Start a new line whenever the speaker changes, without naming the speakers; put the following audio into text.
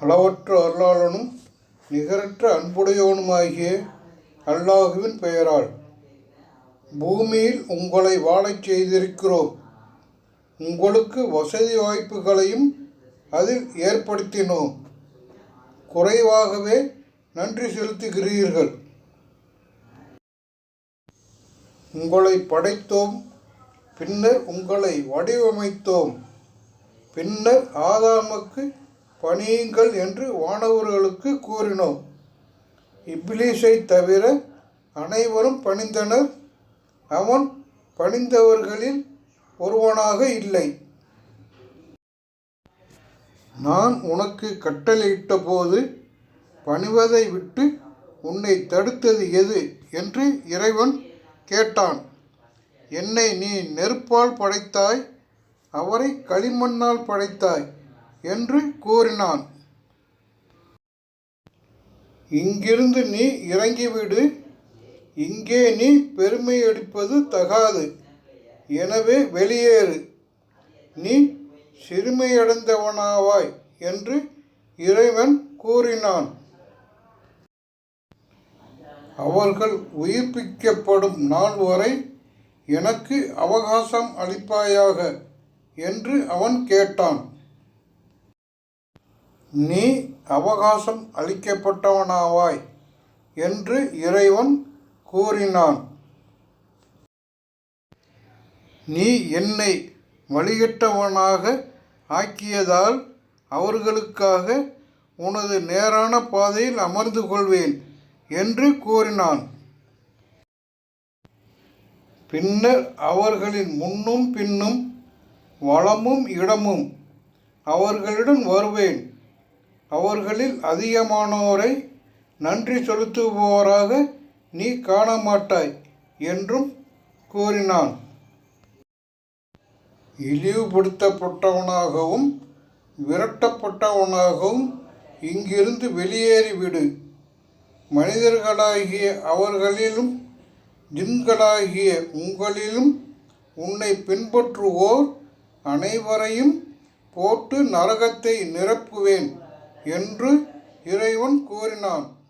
அளவற்ற அருளாளனும் நிகரற்ற அன்புடையவனுமாகிய அல்லாஹுவின் பெயரால் பூமியில் உங்களை வாழச் செய்திருக்கிறோம் உங்களுக்கு வசதி வாய்ப்புகளையும் அதில் ஏற்படுத்தினோம் குறைவாகவே நன்றி செலுத்துகிறீர்கள். உங்களை படைத்தோம் பின்னர் உங்களை வடிவமைத்தோம். பின்னர் ஆதாமுக்கு பணியுங்கள் என்று வானவர்களுக்கு கூறினோம். இப்லீஸை தவிர அனைவரும் பணிந்தனர். அவன் பணிந்தவர்களில் ஒருவனாக இல்லை. நான் உனக்கு கட்டளையிட்ட போது பணிவதை விட்டு உன்னை தடுத்தது எது? என்று இறைவன் கேட்டான். என்னை நீ நெருப்பால் படைத்தாய் அவரை களிமண்ணால் படைத்தாய். என்று கூறினான். இங்கிருந்து நீ இறங்கிவிடு. இங்கே நீ பெருமை எடுப்பது தகாது. எனவே வெளியேறு. நீ சிறுமையடைந்தவனாவாய் என்று இறைவன் கூறினான். அவர்கள் உயிர்ப்பிக்கப்படும் நாள் வரை எனக்கு அவகாசம் அளிப்பாயாக என்று அவன் கேட்டான். நீ அவகாசம் அளிக்கப்பட்டவனாவாய் என்று இறைவன் கூறினான். நீ என்னை வழிகட்டவனாக ஆக்கியதால் அவர்களுக்காக உனது நேரான பாதையில் அமர்ந்து கொள்வேன் என்று கூறினான். பின்னர் அவர்களின் முன்னும் பின்னும் வளமும் இடமும் அவர்களிடம் வருவேன். அவர்களில் அதிகமானோரை நன்றி செலுத்துபவராக நீ காண மாட்டாய் என்றும் கூறினான். இழிவுபடுத்தப்பட்டவனாகவும் விரட்டப்பட்டவனாகவும் இங்கிருந்து வெளியேறிவிடு. மனிதர்களாகிய அவர்களிலும் ஜின்களாகிய உங்களிலும் உன்னை பின்பற்றுவோர் அனைவரையும் போட்டு நரகத்தை நிரப்புவேன். என்று இறைவன் கூறினான்.